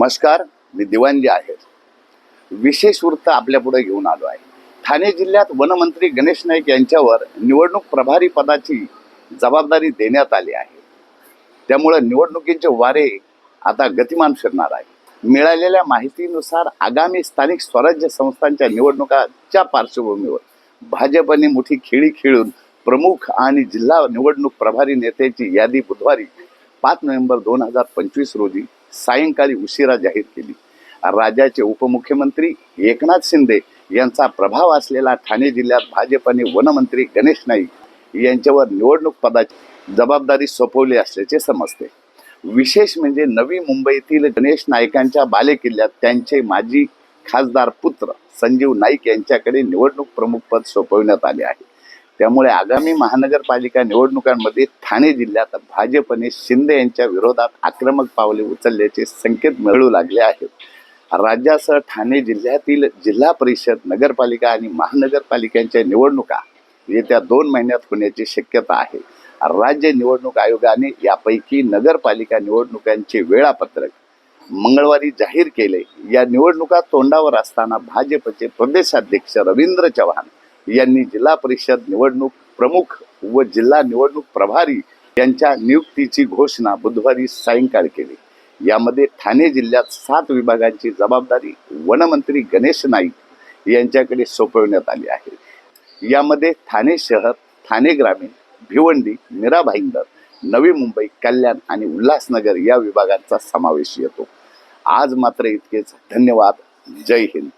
नमस्कार मी दिवानजी आहे. विशेष वृत्त आपल्या पुढे घेऊन आलो आहे. ठाणे जिल्ह्यात वनमंत्री गणेश नाईक यांच्यावर निवडणूक प्रभारी पदाची जबाबदारी देण्यात आली आहे. त्यामुळं निवडणुकीचे वारे आता गतिमान फिरणार आहे. मिळालेल्या माहितीनुसार आगामी स्थानिक स्वराज्य संस्थांच्या निवडणुकाच्या पार्श्वभूमीवर भाजपने मोठी खेळी खेळून प्रमुख आणि जिल्हा निवडणूक प्रभारी नेत्याची यादी बुधवारी पाच नोव्हेंबर दोन हजार पंचवीस रोजी सायंकाळी उशिरा जाहीर केली. राज्याचे उपमुख्यमंत्री एकनाथ शिंदे यांचा प्रभाव असलेला ठाणे जिल्ह्यात भाजपने वनमंत्री गणेश नाईक यांच्यावर निवडणूक पदाची जबाबदारी सोपवली असल्याचे समजते. विशेष म्हणजे नवी मुंबईतील गणेश नाईकांच्या बालेकिल्ल्यात त्यांचे माजी खासदार पुत्र संजीव नाईक यांच्याकडे निवडणूक प्रमुख पद सोपवण्यात आले आहे. त्यामुळे आगामी महानगरपालिका निवडणुकांमध्ये ठाणे जिल्ह्यात भाजपने शिंदे यांच्या विरोधात आक्रमक पावले उचलल्याचे संकेत मिळू लागले आहेत. राज्यासह ठाणे जिल्ह्यातील जिल्हा परिषद नगरपालिका आणि महानगरपालिकांच्या निवडणुका येत्या दोन महिन्यात होण्याची शक्यता आहे. राज्य निवडणूक आयोगाने यापैकी नगरपालिका निवडणुकांचे वेळापत्रक मंगळवारी जाहीर केले. या निवडणुका तोंडावर असताना भाजपचे प्रदेशाध्यक्ष रवींद्र चव्हाण यांनी जिल्हा परिषद निवडणूक प्रमुख व जिल्हा निवडणूक प्रभारी यांच्या नियुक्तीची घोषणा बुधवारी सायंकाळी केली. यामध्ये ठाणे जिल्ह्यात सात विभागांची जबाबदारी वनमंत्री गणेश नाईक यांच्याकडे सोपवण्यात आली आहे. यामध्ये ठाणे शहर ठाणे ग्रामीण भिवंडी मीरा भाईंदर नवी मुंबई कल्याण आणि उल्हासनगर या विभागांचा समावेश येतो. आज मात्र इतकेच. धन्यवाद. जय हिंद.